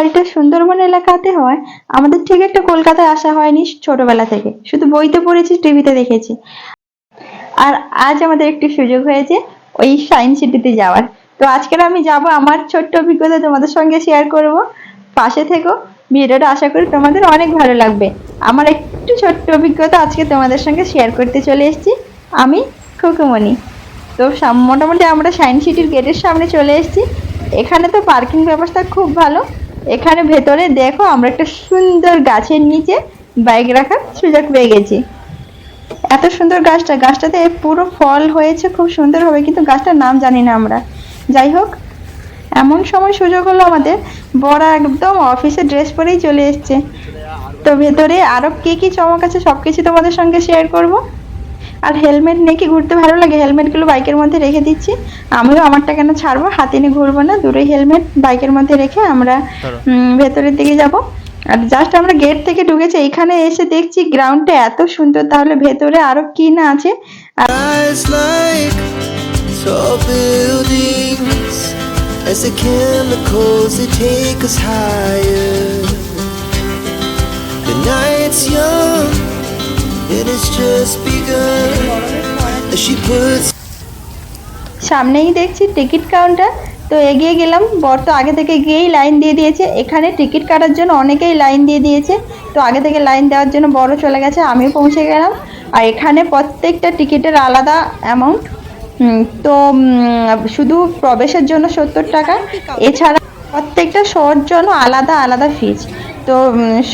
বাড়িটা সুন্দরবন এলাকাতে হয়, আমাদের ঠিক একটা কলকাতায় আসা হয়নি ছোটবেলা থেকে। শুধু বইতে পড়েছি, টিভিতে দেখেছি। আর আজ আমাদের একটু সুযোগ হয়েছে ওই সায়েন্স সিটিতে যাওয়ার। তো আজকের আমি যাব আমার ছোট্ট অভিজ্ঞতা তোমাদের সঙ্গে শেয়ার করব। পাশে থেকো। ভিডিওটা আশা করি তোমাদের অনেক ভালো লাগবে। আমার একটু ছোট্ট অভিজ্ঞতা আজকে তোমাদের সঙ্গে শেয়ার করতে চলে এসেছি। আমি খুকুমণি। তো মোটামুটি আমরা সায়েন্স সিটির গেটের সামনে চলে এসেছি। এখানে তো পার্কিং ব্যবস্থা খুব ভালো। এখানে ভেতরে দেখো আমরা একটা সুন্দর গাছের নিচে বাইক রাখার সুযোগ পেয়ে গেছি। এত সুন্দর গাছটা, গাছটাতে পুরো ফল হয়েছে খুব সুন্দর হবে কিন্তু গাছটার নাম জানি না আমরা। যাই হোক, এমন সময় সুযোগ হলো আমাদের। বড় একদম অফিসে ড্রেস পরেই চলে এসছে। তো ভেতরে আরও কি কি চমক আছে সবকিছু তোমাদের সঙ্গে শেয়ার করব। আর হেলমেট নিয়ে কি ঘুরতে ভালো লাগে? হেলমেটগুলো বাইকের মধ্যে রেখে দিচ্ছি। আমিও আমারটা কেন ছাড়বো? হাতে নিয়ে ঘুরবো না। দূরে হেলমেট বাইকের মধ্যে রেখে আমরা ভেতরের দিকে যাব। আর জাস্ট আমরা গেট থেকে ঢুকেছি এখানে এসে দেখছি গ্রাউন্ডটা এত সুন্দর। তাহলে ভেতরে আরও কি না আছে? আর Rise like tall buildings as the chemicals they take us higher. The night's young, সামনেই দেখছি টিকিট কাউন্টার। তো এগিয়ে গেলাম। বর তো আগে থেকে গিয়েই লাইন দিয়ে দিয়েছে। এখানে টিকিট কাটার জন্য অনেকেই লাইন দিয়ে দিয়েছে। তো আগে থেকে লাইন দেওয়ার জন্য বড় চলে গেছে। আমিও পৌঁছে গেলাম। আর এখানে প্রত্যেকটা টিকিটের আলাদা অ্যামাউন্ট তো শুধু প্রবেশের জন্য সত্তর টাকা। এছাড়া প্রত্যেকটা শোর জন্য আলাদা আলাদা ফিজ তো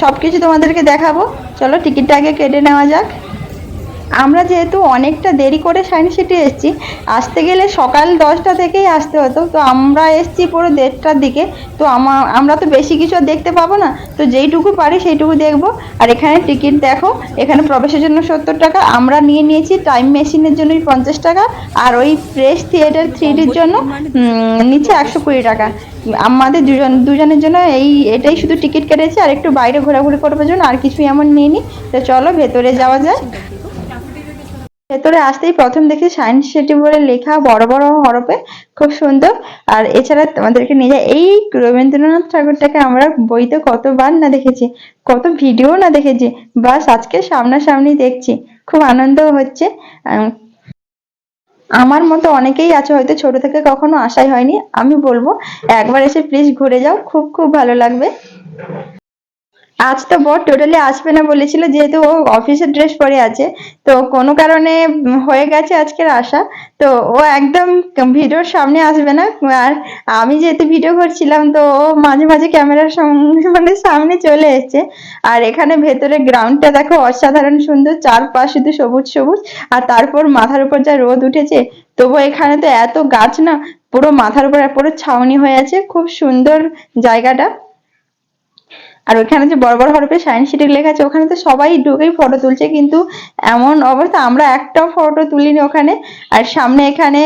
সব কিছু তোমাদেরকে দেখাবো। চলো টিকিটটা আগে কেটে নেওয়া যাক। আমরা যেহেতু অনেকটা দেরি করে সায়েন্স সিটি এসেছি, আসতে গেলে সকাল দশটা থেকেই আসতে হতো, তো আমরা এসেছি পুরো দেড়টার দিকে, তো আমা, আমরা তো বেশি কিছু দেখতে পাবো না, তো যেইটুকু পারি সেইটুকু দেখব। আর এখানে টিকিট দেখো, এখানে প্রবেশের জন্য সত্তর টাকা, আমরা নিয়ে নিয়েছি টাইম মেশিনের জন্য পঞ্চাশ টাকা, আর ওই প্রেস থিয়েটার থ্রিডির জন্য নিচ্ছে একশো কুড়ি টাকা। আমাদের দুজন, দুজনের জন্য এই, এটাই শুধু টিকিট কেটেছে, আর একটু বাইরে ঘোরাঘুরি করবার জন্য আর কিছুই এমন নিয়ে নিইনি, তো চলো ভেতরে যাওয়া যায় ভেতরে আসতেই প্রথম দেখি সায়েন্স সিটি বলে লেখা বড় বড় হরফে খুব সুন্দর। আর এছাড়া তোমাদেরকে নিয়ে যায় এই রবীন্দ্রনাথ ঠাকুরটাকে আমরা বইতে কতবার না দেখেছি কত ভিডিও না দেখেছি বাস আজকে সামনাসামনি দেখছি খুব আনন্দ হচ্ছে। আম, আমার মতো অনেকেই আছে হয়তো ছোট থেকে কখনো আশাই হয়নি আমি বলব একবার এসে প্লিজ ঘুরে যাও খুব খুব ভালো লাগবে। আজ তো বর টোটালি আসবে না বলেছিল, যেহেতু ও অফিসের ড্রেস পরে আছে। তো কোনো কারণে হয়ে গেছে আজকের আসা তো ও একদম ভিডিওর সামনে আসবে না। আর আমি যেহেতু ভিডিও করছিলাম, তো ও মাঝে মাঝে ক্যামেরার মানে সামনে চলে এসেছে। আর এখানে ভেতরে গ্রাউন্ডটা দেখো অসাধারণ সুন্দর, চারপাশ শুধু সবুজ সবুজ। আর তারপর মাথার উপর যা রোদ উঠেছে তবু এখানে তো এত গাছ না, পুরো মাথার উপর, পুরো ছাউনি হয়ে আছে। খুব সুন্দর জায়গাটা। আর ওখানে যে বড় বড় হরফে সাইন সিটি লেখা আছে, ওখানে তো সবাই ঢুকেই ফটো তুলছে, কিন্তু এমন অবস্থা, আমরা একটাও ফটো তুলিনি ওখানে। আর সামনে এখানে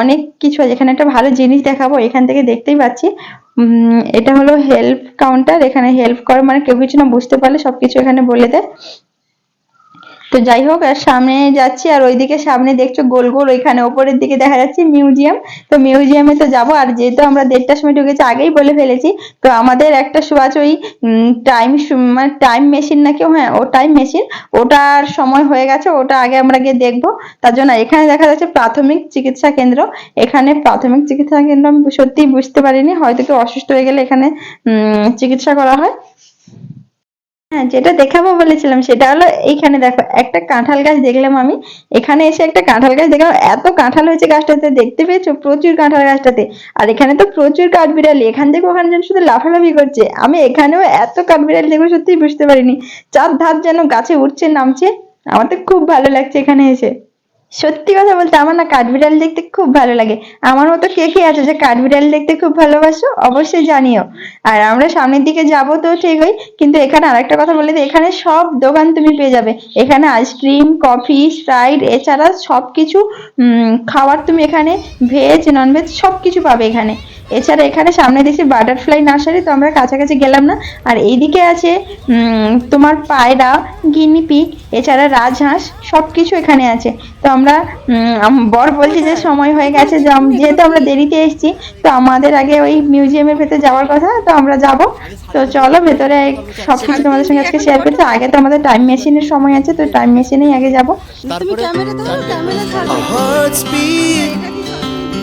অনেক কিছু আছে, এখানে একটা ভালো জিনিস দেখাবো, এখান থেকে দেখতেই পাচ্ছি। এটা হলো হেল্প কাউন্টার এখানে হেল্প করে মানে কেউ কিছু না বুঝতে পারলে সবকিছু এখানে বলে দেয়। তো যাই হোক, আর সামনে যাচ্ছি, আর ওইদিকে সামনে দেখছ গোল গোল, ওইখানে ওপরের দিকে দেখা যাচ্ছে মিউজিয়াম। তো মিউজিয়ামে তো যাব, আর যেহেতু আমরা দেড়টার সময় ঢুকেছি, আগেই বলে ফেলেছি, তো আমাদের একটা শোয়াচ ওই টাইম মানে টাইম মেশিন নাকি হ্যাঁ ও টাইম মেশিন ওটার সময় হয়ে গেছে, ওটা আগে আমরা গিয়ে দেখব। তার জন্য এখানে দেখা যাচ্ছে প্রাথমিক চিকিৎসা কেন্দ্র। এখানে প্রাথমিক চিকিৎসা কেন্দ্র আমি সত্যিই বুঝতে পারিনি, হয়তো কেউ অসুস্থ হয়ে গেলে এখানে চিকিৎসা করা হয়। হ্যাঁ যেটা দেখাবো বলেছিলাম সেটা হলো এইখানে দেখো, একটা কাঁঠাল গাছ দেখলাম আমি। এখানে এসে একটা কাঁঠাল গাছ দেখলাম। এত কাঁঠাল হয়েছে গাছটাতে, দেখতে পেয়েছ? প্রচুর কাঁঠাল গাছটাতে। আর এখানে তো প্রচুর কাঠবিড়ালি। এখান থেকে ওখানে যেন শুধু লাফালাফি করছে। আমি এখানেও এত কাঠবিড়ালি দেখব সত্যি বুঝতে পারিনি। চার ধাপ যেন গাছে উঠছে, নামছে। আমার তো খুব ভালো লাগছে এখানে এসে। সত্যি কথা বলতে আমার না কাঠবিড়াল দেখতে খুব ভালো লাগে। আমার মতো কে কে আছে যে কাঠবিড়াল দেখতে খুব ভালোবাসো, অবশ্যই জানিও। আর আমরা সামনের দিকে যাব তো ঠিকই, কিন্তু এখানে আরেকটা কথা বলে এখানে সব দোকান তুমি পেয়ে যাবে। এখানে আইসক্রিম, কফি, স্প্রাইট, এছাড়া সব কিছু খাবার তুমি এখানে ভেজ, ননভেজ সব কিছু পাবে এখানে। এছাড়া এখানে সামনে দেখছি বাটারফ্লাই নার্সারি তো আমরা কাছাকাছি গেলাম না। আর এইদিকে আছে তোমার পায়রা গিনিপিক এছাড়া রাজহাঁস সব কিছু এখানে আছে। তো আমরা বর বলছি যে সময় হয়ে গেছে যেহেতু আমরা দেরিতে এসেছি তো আমাদের আগে ওই মিউজিয়ামের ভেতরে যাওয়ার কথা তো আমরা যাব। তো চলো ভেতরে সব কিছু তোমাদের সঙ্গে আজকে শেয়ার করছি আগে তো আমাদের টাইম মেশিনের সময় আছে তো টাইম মেশিনেই আগে যাব।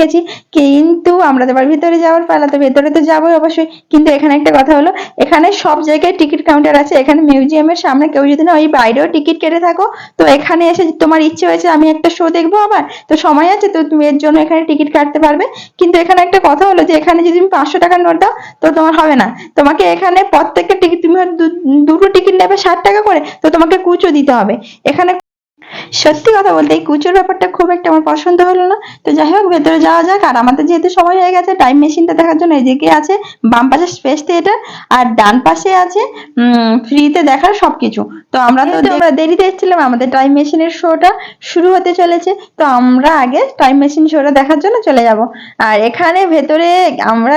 গেছি, কিন্তু তো আবার ভেতরে যাওয়ার পালা, তো ভেতরে তো যাবোই অবশ্যই। কিন্তু এখানে একটা কথা হলো, এখানে সব জায়গায় টিকিট কাউন্টার আছে, এখানে মিউজিয়ামের সামনে কেউ যদি না ওই বাইরেও টিকিট কেটে থাকো, তো এখানে এসে তোমার ইচ্ছে হয়েছে আমি একটা শো দেখব আবার, তো সময় আছে তো তুমি এর জন্য এখানে টিকিট কাটতে পারবে। কিন্তু এখানে একটা কথা হলো যে এখানে যদি তুমি পাঁচশো টাকার নোট দাও, তো তোমার হবে না। তোমাকে এখানে প্রত্যেকটা টিকিট, তুমি দুটো টিকিট নেবে ষাট টাকা করে, তো তোমাকে কুচো দিতে হবে। এখানে সত্যি কথা বলতে এই কুচোর ব্যাপারটা খুব একটা আমার পছন্দ হলো না। তো যাই হোক ভেতরে যাওয়া যাক। আর আমাদের যেহেতু সময় হয়ে গেছে টাইম মেশিনটা দেখার জন্য এদিকে আছে বাম পাশে স্পেস থিয়েটার আর ডান পাশে আছে ফ্রিতে দেখার সবকিছু। তো আমরা তো দেরিতে এসেছিলাম আমাদের টাইম মেশিনের শোটা শুরু হতে চলেছে। তো আমরা আগে টাইম মেশিন শোটা দেখার জন্য চলে যাব। আর এখানে ভেতরে আমরা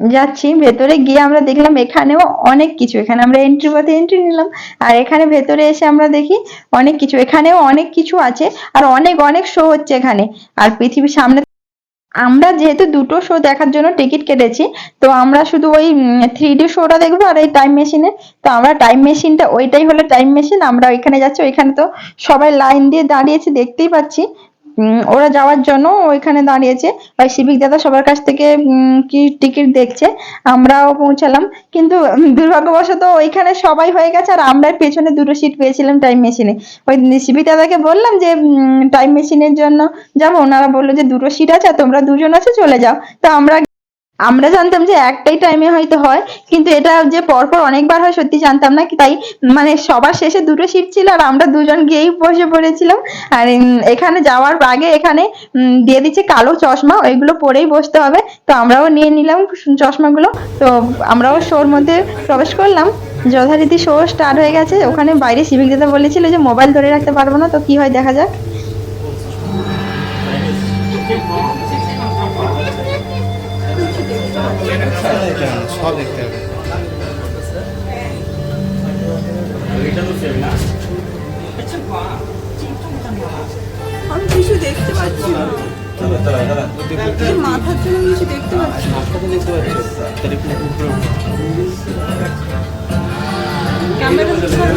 যাচ্ছি, ভেতরে গিয়ে আমরা দেখলাম এখানেও অনেক কিছু। এখানে আমরা এন্ট্রি পথে এন্ট্রি নিলাম, আর এখানে ভেতরে এসে আমরা দেখি অনেক কিছু। এখানেও অনেক কিছু আছে, আর অনেক অনেক শো হচ্ছে এখানে। আর পৃথিবীর সামনে আমরা যেহেতু দুটো শো দেখার জন্য টিকিট কেটেছি, তো আমরা শুধু ওই থ্রি ডি শোটা দেখব আর এই টাইম মেশিনে তো আমরা টাইম মেশিনটা ওইটাই হলো টাইম মেশিন আমরা ওইখানে যাচ্ছি। ওইখানে তো সবাই লাইন দিয়ে দাঁড়িয়েছি, দেখতেই পাচ্ছি। ওরা যাওয়ার জন্য ওইখানে দাঁড়িয়েছে। ওই সিভিক দাদা সবার কাছ থেকে কি টিকিট দেখছে, আমরাও পৌঁছালাম। কিন্তু দুর্ভাগ্যবশত ওইখানে সবাই হয়ে গেছে আর আমরা পেছনে দুটো সিট পেয়েছিলাম টাইম মেশিনে ওই শিবিক দাদাকে বললাম যে টাইম মেশিনের জন্য যাব। ওনারা বলল যে, দুটো সিট আছে, তোমরা দুজন আছে, চলে যাও। তো আমরা আমরা জানতাম যে একটাই টাইমে হয়তো হয়, কিন্তু এটা যে পরপর অনেকবার হয় সত্যি জানতাম না, তাই মানে সবার শেষে দুটো সিট ছিল আর আমরা দুজন গিয়েই বসে পড়েছিলাম। আর এখানে যাওয়ার আগে এখানে দিয়ে দিচ্ছে কালো চশমা, ওইগুলো পরেই বসতে হবে। তো আমরাও নিয়ে নিলাম চশমাগুলো। তো আমরাও শোর মধ্যে প্রবেশ করলাম। যথারীতি শো স্টার্ট হয়ে গেছে। ওখানে বাইরে সিভিক দাদা বলেছিল যে মোবাইল ধরে রাখতে পারব না, তো কি হয় দেখা যাক। সব দেখতে হবে আমি কিছু দেখতে পাচ্ছি না এই মাথার জন্য কিছু দেখতে পাচ্ছি না। ক্যামেরা ছাড়ো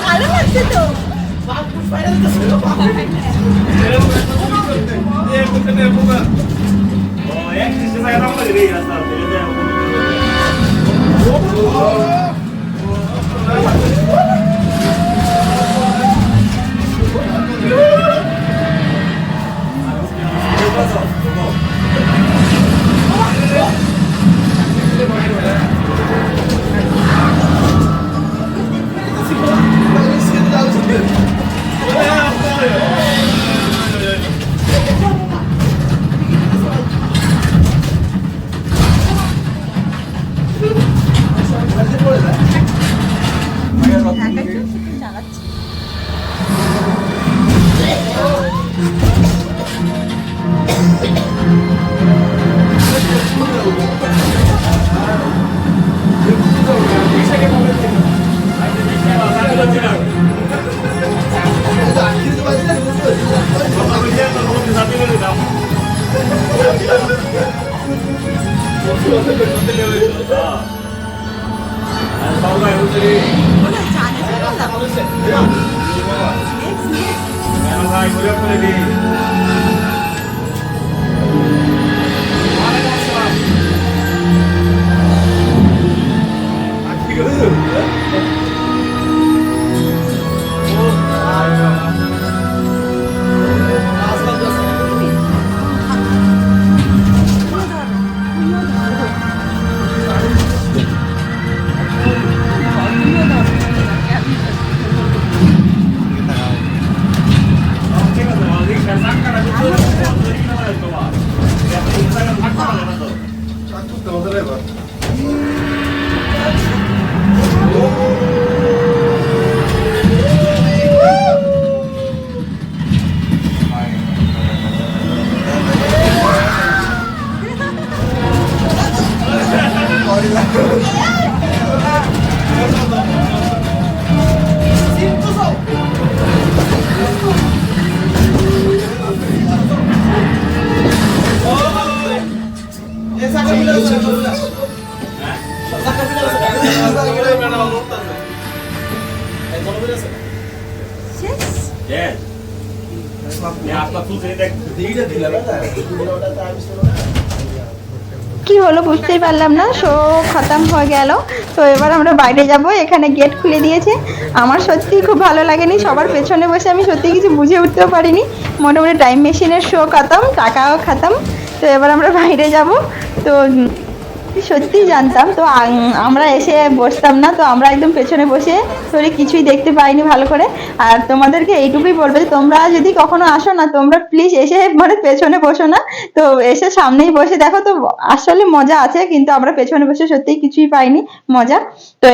ভালো লাগছে তো Yeah. শেষ পারলাম না শো খতম হয়ে গেল। তো এবার আমরা বাইরে যাব, এখানে গেট খুলে দিয়েছে। আমার সত্যি খুব ভালো লাগেনি, সবার পেছনে বসে আমি সত্যি কিছু বুঝে উঠতেও পারিনি। মোটামুটি টাইম মেশিনের শো খতম, টাকাও খতম। তো এবার আমরা বাইরে যাব। তো সত্যিই জানতাম। তো আমরা এসে বসতাম না, তো আমরা একদম পেছনে বসে ধরে কিছুই দেখতে পাইনি ভালো করে। আর তোমাদেরকে এইটুকুই বলবে তোমরা যদি কখনো আসো না, তোমরা প্লিজ এসে মানে পেছনে বসো না। তো এসে সামনেই বসে দেখো, তো আসলে মজা আছে, কিন্তু আমরা পেছনে বসে সত্যিই কিছুই পাইনি, মজা। তো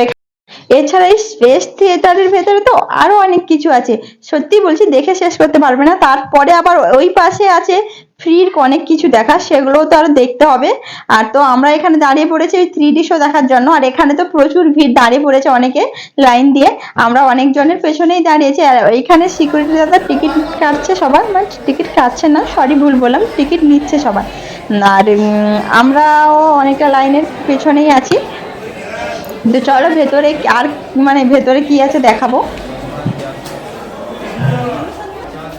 এছাড়া এই স্পেস থিয়েটারের ভেতরে তো আরও অনেক কিছু আছে। সত্যি বলছি, দেখে শেষ করতে পারবে না। তারপরে আবার ওই পাশে আছে ফ্রির অনেক কিছু দেখা সেগুলোও তো আরও দেখতে হবে। আর তো আমরা এখানে দাঁড়িয়ে পড়েছি ওই থ্রি ডি শো দেখার জন্য। আর এখানে তো প্রচুর ভিড় দাঁড়িয়ে পড়েছে অনেকে লাইন দিয়ে। আমরা অনেকজনের পেছনেই দাঁড়িয়েছি। আর এইখানে সিকিউরিটি দাদা টিকিট কাটছে সবার। মানে টিকিট কাটছে না সরি ভুল বললাম। টিকিট নিচ্ছে সবার। আর আমরাও অনেকটা লাইনের পেছনেই আছি। তো চলো ভেতরে আর মানে ভেতরে কি আছে দেখাবো?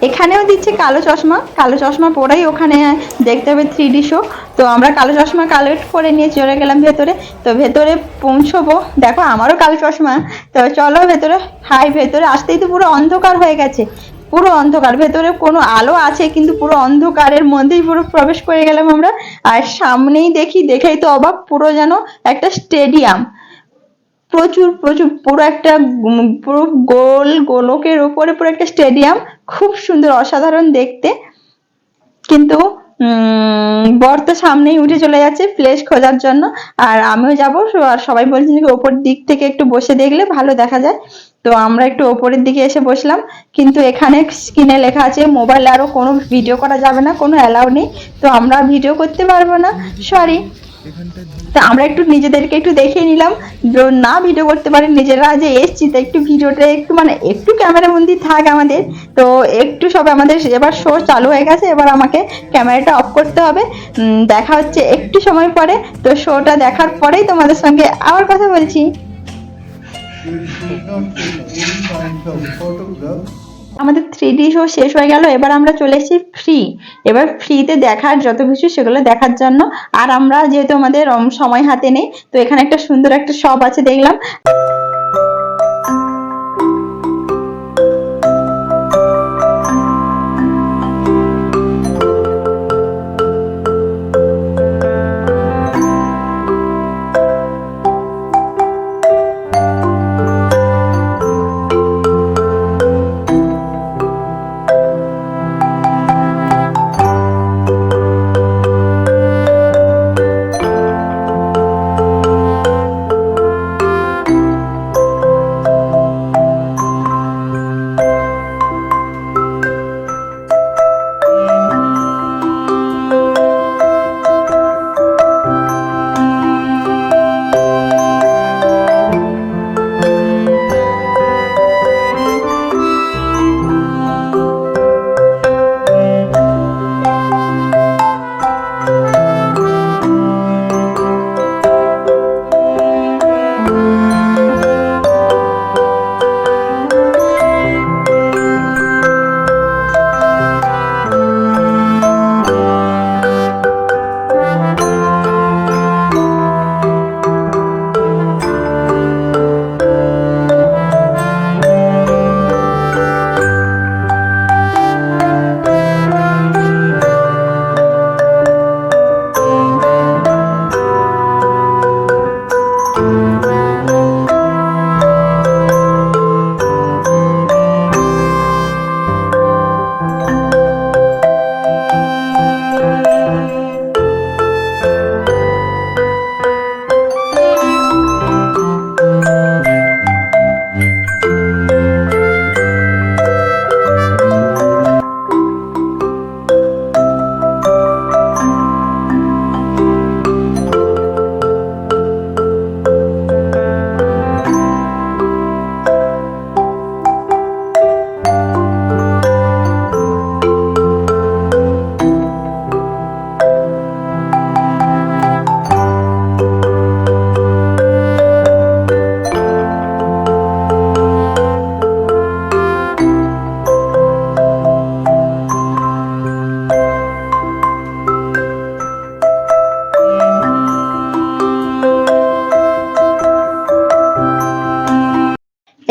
এখানেও দিচ্ছে কালো চশমা। কালো চশমা পরেই ওখানে দেখতে হবে থ্রি ডি শো তো আমরা কালো চশমা কালেক্ট করে নিয়ে চলে গেলাম ভেতরে। তো ভেতরে পৌঁছবো। দেখো, আমারও কালো চশমা। তো চলো ভেতরে। হাই, ভেতরে আসতেই তো পুরো অন্ধকার হয়ে গেছে। পুরো অন্ধকার। ভেতরে কোনো আলো আছে, কিন্তু পুরো অন্ধকারের মধ্যেই পুরো প্রবেশ করে গেলাম আমরা। আর সামনেই দেখি, দেখেই তো অবাক, পুরো যেন একটা স্টেডিয়াম প্রচুর প্রচুর, পুরো একটা পুরো গোল গোলকের উপরে পুরো একটা স্টেডিয়াম খুব সুন্দর, অসাধারণ দেখতে। কিন্তু বর তো সামনেই উঠে চলে যাচ্ছে প্লেস খোঁজার জন্য। আর আমিও যাব আর সবাই বলছে যে ওপর দিক থেকে একটু বসে দেখলে ভালো দেখা যায়। তো আমরা একটু ওপরের দিকে এসে বসলাম। কিন্তু এখানে স্ক্রিনে লেখা আছে মোবাইল আরও কোনো ভিডিও করা যাবে না, কোনো অ্যালাউ নেই। তো আমরা ভিডিও করতে পারব না। সরি তা আমরা একটু নিজেদেরকে একটু দেখিয়ে নিলাম না ভিডিও করতে পারি নিজেরা যে এসছি তো একটু ভিডিওটা একটু মানে একটু ক্যামেরা বন্দি থাক আমাদের তো একটু সব আমাদের এবার শো চালু হয়ে গেছে এবার আমাকে ক্যামেরাটা অফ করতে হবে দেখা হচ্ছে একটু সময় পরে তো শোটা দেখার পরেই তোমাদের সঙ্গে আবার কথা বলছি আমাদের থ্রি ডি শো শেষ হয়ে গেল, এবার আমরা চলে এসেছি ফ্রি এবার ফ্রিতে দেখার যত কিছু সেগুলো দেখার জন্য। আর আমরা যেহেতু আমাদের সময় হাতে নেই, তো এখানে একটা সুন্দর একটা শপ আছে, দেখলাম।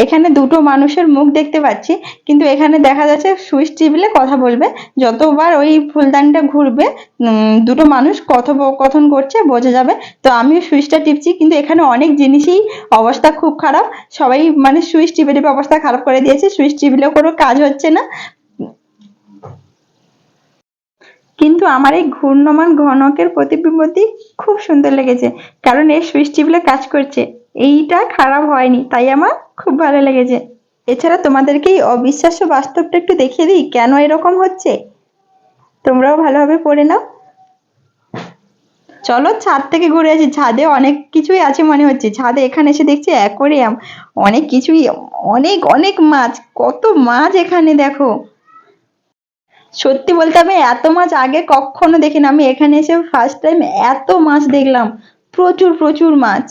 এখানে দুটো মানুষের মুখ দেখতে পাচ্ছি, কিন্তু এখানে দেখা যাচ্ছে সুইচ টিপলে কথা বলবে। যতবার ওই ফুলদানিটা ঘুরবে দুটো মানুষ কথোপকথন করছে, বোঝা যাবে। তো আমিও সুইচটা টিপছি, কিন্তু এখানে অনেক জিনিসই অবস্থা খুব খারাপ। সবাই মানে সুইচ টিপে টিপে অবস্থা খারাপ করে দিয়েছে, সুইচ টিপলেও কোনো কাজ হচ্ছে না। কিন্তু আমার এই ঘূর্ণমান ঘনকের প্রতিবিম্বটি খুব সুন্দর লেগেছে, কারণ এই সুইচ টিপলে কাজ করছে। এইটা খারাপ হয়নি, তাই আমার খুব ভালো লেগেছে। এছাড়া তোমাদেরকে এই অবিশ্বাস্য বাস্তবটা একটু দেখিয়ে দিই, কেন এরকম হচ্ছে? তোমরাও ভালোভাবে পড়ে নাও। চলো ছাদ থেকে ঘুরে আসি, ছাদে অনেক কিছুই আছে মনে হচ্ছে। ছাদে এখানে এসে দেখছি অ্যাকোরিয়াম, অনেক কিছুই, অনেক অনেক মাছ, কত মাছ এখানে দেখো। সত্যি বলতে আমি এত মাছ আগে কখনো দেখিনি, আমি এখানে এসে ফার্স্ট টাইম এত মাছ দেখলাম, প্রচুর প্রচুর মাছ।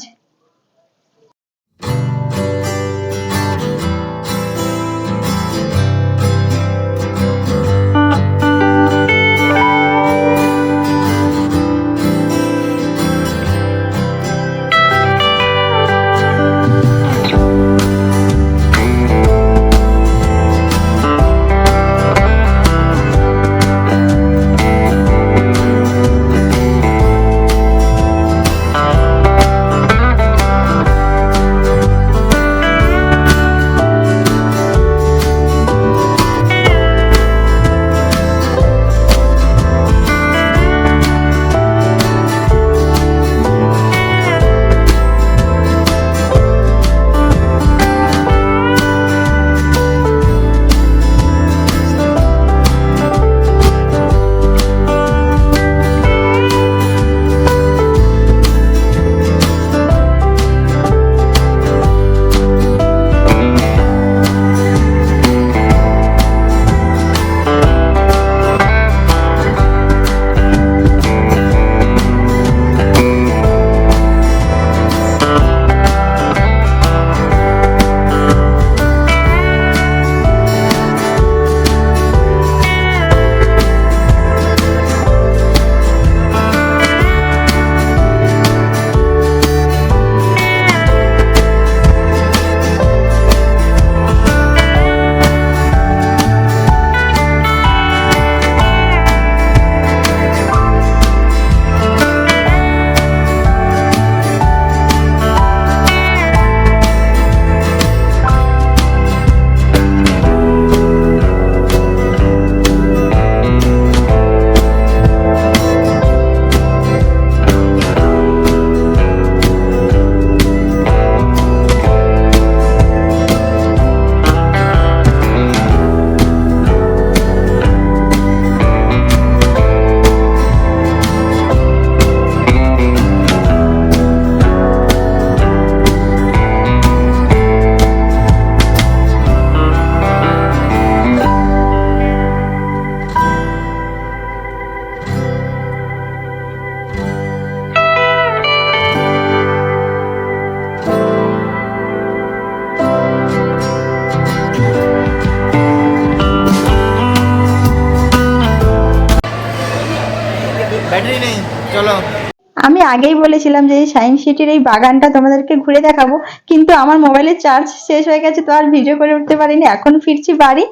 আমি আগেই বলেছিলাম যে সায়েন্স সিটির এই বাগানটা তোমাদেরকে ঘুরে দেখাবো, কিন্তু আমার মোবাইলে চার্জ শেষ হয়ে গেছে, তো আর ভিডিও করে উঠতে পারিনি। এখন ফিরছি বাড়ি,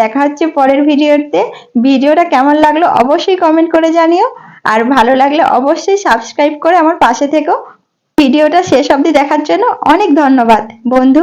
দেখা হচ্ছে পরের ভিডিওতে। ভিডিওটা কেমন লাগল অবশ্যই কমেন্ট করে জানিও, আর ভালো লাগলে অবশ্যই সাবস্ক্রাইব করে আমার পাশে থেকো। ভিডিওটা শেষ অব্দি দেখার জন্য অনেক ধন্যবাদ। বন্ধু